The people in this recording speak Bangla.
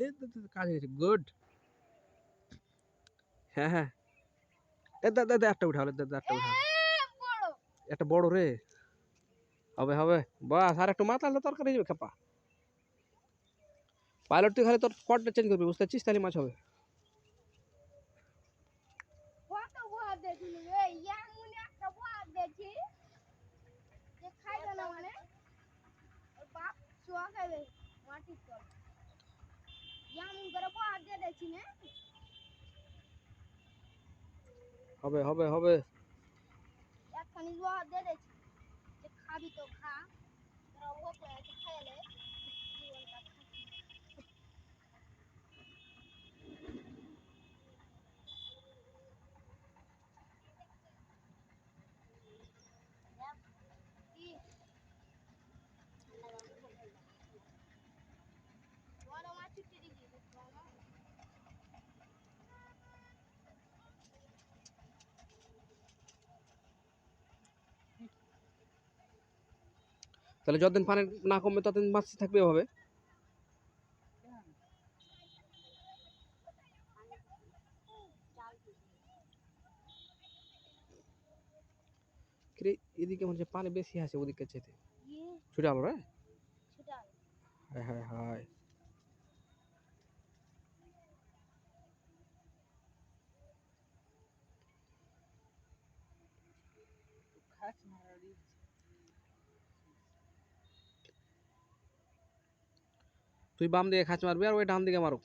এ দে, দে, দে, কাজে গেছে গুড হ্যাঁ হ্যাঁ এ দে দে দে একটা উঠাও দে দে একটা উঠাও একটা বড় রে হবে হবে বাস আর একটু মাথা হলে তরকারি যাবে খাপা পাইলট তুই খালি তোর স্পটটা চেঞ্জ করবি বুঝতে পারছিস তাহলে মাছ হবে কত হবে হবে হবে। একখানি লোহা দিয়ে দেখছি যে খাবি তো খা। তোরা ও আছে খাইলে তাহলে যতদিন পানি না কমবে, ততদিন মাছ থাকবে কিরে, এদিকে মনে হচ্ছে পানি বেশি আছে ওদিকে চেতে ছুটে আলো রে ছুটা হায় হায়। হায় তুই বাম দিকে খাঁচ মারবি আর ওই ডান দিকে মারো